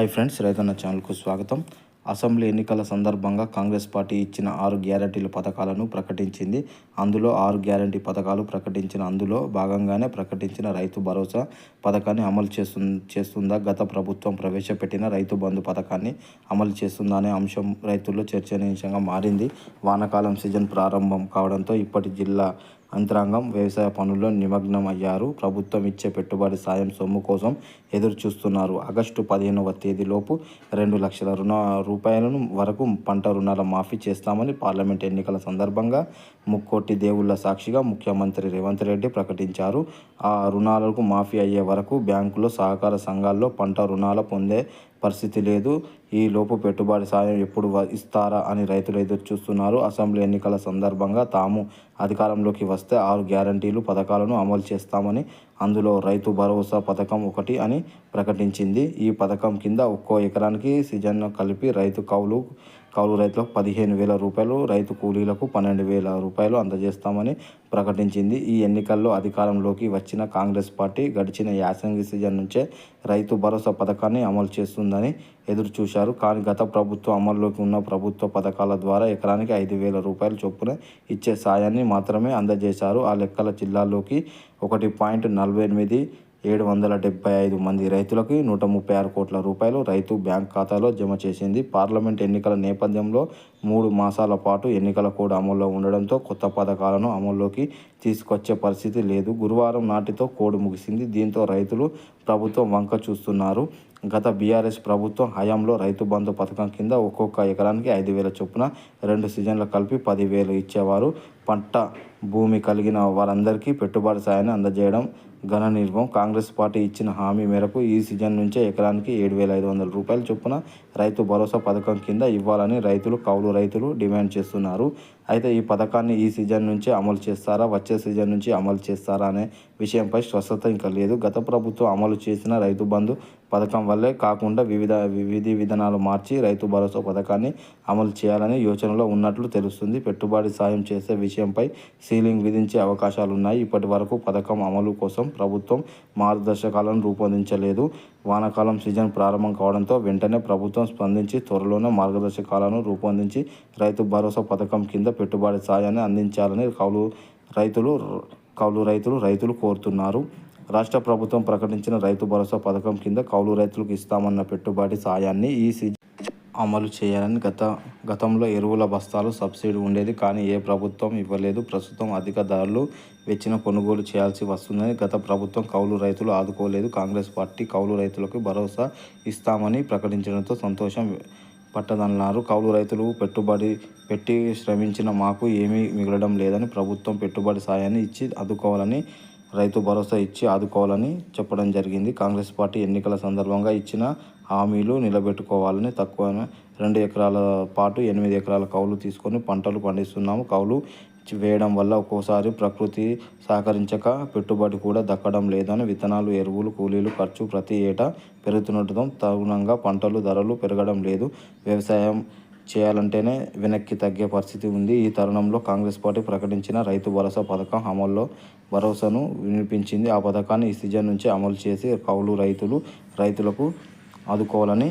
Hi friends రైతన్న ఛానల్కు స్వాగతం. అసెంబ్లీ ఎన్నికల సందర్భంగా కాంగ్రెస్ పార్టీ ఇచ్చిన ఆరు గ్యారంటీల పథకాలను ప్రకటించింది. అందులో ఆరు గ్యారంటీ పథకాలు ప్రకటించిన అందులో భాగంగానే ప్రకటించిన రైతు భరోసా పథకాన్ని అమలు చేస్తు చేస్తుందా గత ప్రభుత్వం ప్రవేశపెట్టిన రైతు బంధు పథకాన్ని అమలు చేస్తుందా అనే అంశం రైతుల్లో చర్చనీయాంశంగా మారింది. వానాకాలం సీజన్ ప్రారంభం కావడంతో ఇప్పటి జిల్లా అంతరంగం వ్యవసాయ పనుల్లో నిమగ్నం అయ్యారు ప్రభుత్వం ఇచ్చే పెట్టుబడి సాయం సొమ్ము కోసం ఎదురు చూస్తున్నారు ఆగస్టు పదిహేనవ తేదీలోపు రెండు లక్షల రుణ రూపాయలను వరకు పంట రుణాల మాఫీ చేస్తామని పార్లమెంట్ ఎన్నికల సందర్భంగా ముక్కోటి దేవుళ్ళ సాక్షిగా ముఖ్యమంత్రి రేవంత్ రెడ్డి ప్రకటించారు. ఆ రుణాలకు మాఫీ అయ్యే వరకు బ్యాంకులో సహకార సంఘాల్లో పంట రుణాల పొందే పరిస్థితి లేదు. ఈ లోపు పెట్టుబడి సాయం ఎప్పుడు వ- ఇస్తారా అని రైతులు ఎదురు చూస్తున్నారు. అసెంబ్లీ ఎన్నికల సందర్భంగా తాము అధికారంలోకి వస్తే ఆరు గ్యారంటీలు పథకాలను అమలు చేస్తామని అందులో రైతు భరోసా పథకం ఒకటి అని ప్రకటించింది. ఈ పథకం కింద ఒక్కో ఎకరానికి సీజన్ కలిపి రైతు కౌలు కౌలు రైతులకు పదిహేను వేల రూపాయలు రైతు కూలీలకు పన్నెండు వేల రూపాయలు అందజేస్తామని ప్రకటించింది. ఈ ఎన్నికల్లో అధికారంలోకి వచ్చిన కాంగ్రెస్ పార్టీ గడిచిన యాసంగి సీజన్ నుంచే రైతు భరోసా పథకాన్ని అమలు చేస్తుందని ఎదురు చూశారు. కానీ గత ప్రభుత్వం అమల్లోకి ఉన్న ప్రభుత్వ పథకాల ద్వారా ఎకరానికి ఐదు వేల రూపాయల చొప్పున ఇచ్చే సాయాన్ని మాత్రమే అందజేశారు. ఆ లెక్కల జిల్లాలోకి ఒకటి పాయింట్ నలభై ఎనిమిది ఏడు వందల డెబ్బై ఐదు మంది రైతులకి నూట ముప్పై ఆరు కోట్ల రూపాయలు రైతు బ్యాంక్ ఖాతాలో జమ చేసింది. పార్లమెంట్ ఎన్నికల నేపథ్యంలో మూడు మాసాల పాటు ఎన్నికల కోడ్ అమల్లో ఉండడంతో కొత్త పథకాలను అమల్లోకి తీసుకొచ్చే పరిస్థితి లేదు. గురువారం నాటితో కోడ్ ముగిసింది. దీంతో రైతులు ప్రభుత్వం వంక చూస్తున్నారు. గత బీఆర్ఎస్ ప్రభుత్వం హయాంలో రైతు బంధు పథకం కింద ఒక్కొక్క ఎకరానికి ఐదు వేల చొప్పున రెండు సీజన్లు కలిపి పదివేలు ఇచ్చేవారు. పంట భూమి కలిగిన వారందరికీ పెట్టుబడి సాయాన్ని అందజేయడం గణనీయం కాంగ్రెస్ పార్టీ ఇచ్చిన హామీ మేరకు ఈ సీజన్ నుంచే ఎకరానికి ఏడు వేల ఐదు వందల రూపాయల చొప్పున రైతు భరోసా పథకం కింద ఇవ్వాలని రైతులు కౌలు రైతులు డిమాండ్ చేస్తున్నారు. అయితే ఈ పథకాన్ని ఈ సీజన్ నుంచే అమలు చేస్తారా? వచ్చే సీజన్ నుంచి అమలు చేస్తారా? అనే విషయంపై స్వస్థత ఇంకా లేదు. గత ప్రభుత్వం అమలు చేసిన రైతు బంధు పథకం వల్లే కాకుండా వివిధ విధి విధానాలు మార్చి రైతు భరోసా పథకాన్ని అమలు చేయాలని యోచనలో ఉన్నట్లు తెలుస్తుంది. పెట్టుబడి సాయం చేసే విషయంపై సీలింగ్ విధించే అవకాశాలు ఉన్నాయి ఇప్పటి వరకు పథకం అమలు కోసం ప్రభుత్వం మార్గదర్శకాలను రూపొందించలేదు. వానాకాలం సీజన్ ప్రారంభం కావడంతో వెంటనే ప్రభుత్వం స్పందించి త్వరలోనే మార్గదర్శకాలను రూపొందించి రైతు భరోసా పథకం కింద పెట్టుబడి సాయాన్ని అందించాలని కౌలు రైతులు కౌలు రైతులు రైతులు కోరుతున్నారు. రాష్ట్ర ప్రభుత్వం ప్రకటించిన రైతు భరోసా పథకం కింద కౌలు రైతులకు ఇస్తామన్న పెట్టుబడి సాయాన్ని ఈ అమలు చేయాలని గత గతంలో ఎరువుల బస్తాలు సబ్సిడీ ఉండేది కానీ ఏ ప్రభుత్వం ఇవ్వలేదు. ప్రస్తుతం అధిక ధరలు వెచ్చిన కొనుగోలు చేయాల్సి వస్తుందని గత ప్రభుత్వం కౌలు రైతులు ఆదుకోలేదు. కాంగ్రెస్ పార్టీ కౌలు రైతులకు భరోసా ఇస్తామని ప్రకటించడంతో సంతోషం పట్టదన్నారు. కౌలు రైతులు పెట్టుబడి పెట్టి శ్రమించిన మాకు ఏమీ మిగలడం లేదని ప్రభుత్వం పెట్టుబడి సాయాన్ని ఇచ్చి ఆదుకోవాలని రైతు భరోసా ఇచ్చి ఆదుకోవాలని చెప్పడం జరిగింది. కాంగ్రెస్ పార్టీ ఎన్నికల సందర్భంగా ఇచ్చిన హామీలు నిలబెట్టుకోవాలని తక్కువ రెండు ఎకరాల పాటు ఎనిమిది ఎకరాల కౌలు తీసుకొని పంటలు పండిస్తున్నాము. కౌలు వేయడం వల్ల ఒక్కోసారి ప్రకృతి సహకరించక పెట్టుబడి కూడా దక్కడం లేదని విత్తనాలు ఎరువులు కూలీలు ఖర్చు ప్రతి ఏటా పెరుగుతుండటం తగునంగా పంటలు ధరలు పెరగడం లేదు. వ్యవసాయం చేయాలంటేనే వెనక్కి తగ్గే పరిస్థితి ఉంది. ఈ తరుణంలో కాంగ్రెస్ పార్టీ ప్రకటించిన రైతు భరోసా పథకం అమల్లో భరోసాను వినిపించింది. ఆ పథకాన్ని ఈ సీజన్ నుంచి అమలు చేసి కౌలు రైతులు రైతులకు ఆదుకోవాలని